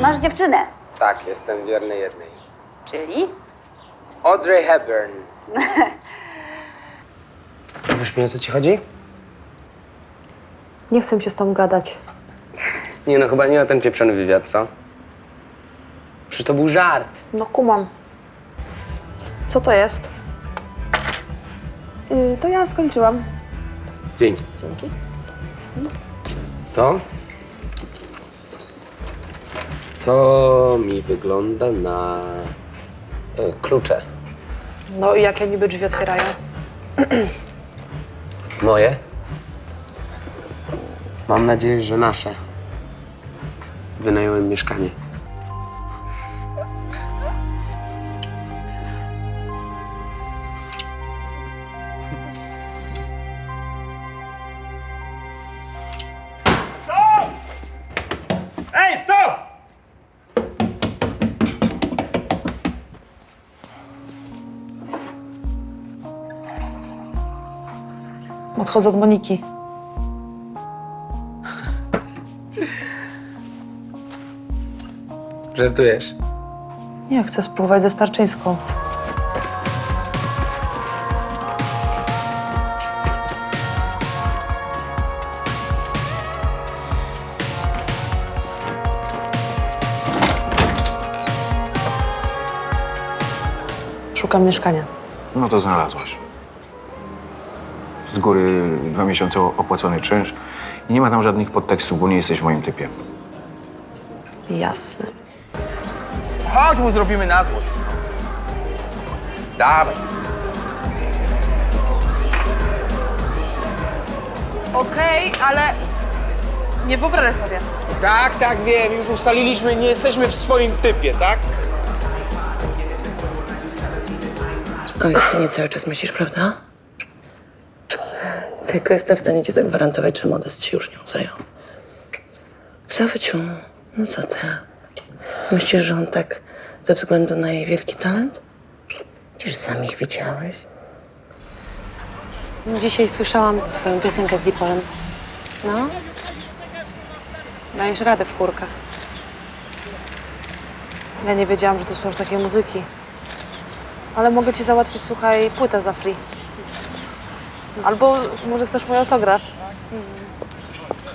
masz dziewczynę. Tak, jestem wierny jednej. Czyli? Audrey Hepburn. Wiesz mi o co ci chodzi? Nie chcę się z tobą gadać. Nie no, chyba nie o ten pieprzony wywiad, co? Przecież to był żart. No kumam. Co to jest? Y, to ja skończyłam. Dzięki. Dzięki. To? Co mi wygląda na e, klucze? No i jakie niby drzwi otwierają? Moje? Mam nadzieję, że nasze. Wynająłem mieszkanie. Odchodzę od Moniki. Żartujesz? Nie, chcę spróbować ze Starczyńską. Szukam mieszkania. No to znalazłaś. Z góry dwa miesiące opłacony czynsz i nie ma tam żadnych podtekstów, bo nie jesteś w moim typie. Jasne. Chodź mu zrobimy na złość. Dawaj. Okej, ale nie wyobrażę sobie. Tak, tak, wiem, już ustaliliśmy, nie jesteśmy w swoim typie, tak? O Justynie cały czas myślisz, prawda? Tylko jestem w stanie ci zagwarantować, że Modest się już nią zajął. Zawciu, no co ty? Myślisz, że on tak ze względu na jej wielki talent? Przecież sam ich widziałeś. Dzisiaj słyszałam twoją piosenkę z Dipolem. No? Dajesz radę w chórkach. Ja nie wiedziałam, że to są aż takie muzyki. Ale mogę ci załatwić, słuchaj, płytę za free. Albo może chcesz mój autograf?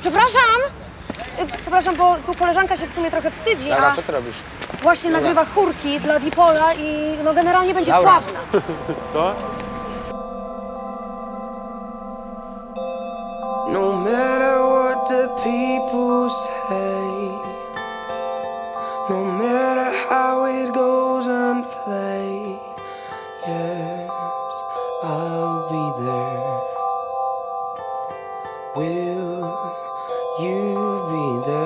Przepraszam! Y, Przepraszam, bo tu koleżanka się w sumie trochę wstydzi, Laura, a co ty robisz? właśnie nagrywa chórki dla Dipola i no generalnie będzie Laura. sławna. No matter what the people say, no matter how it goes unplayed, yes, Will you be there?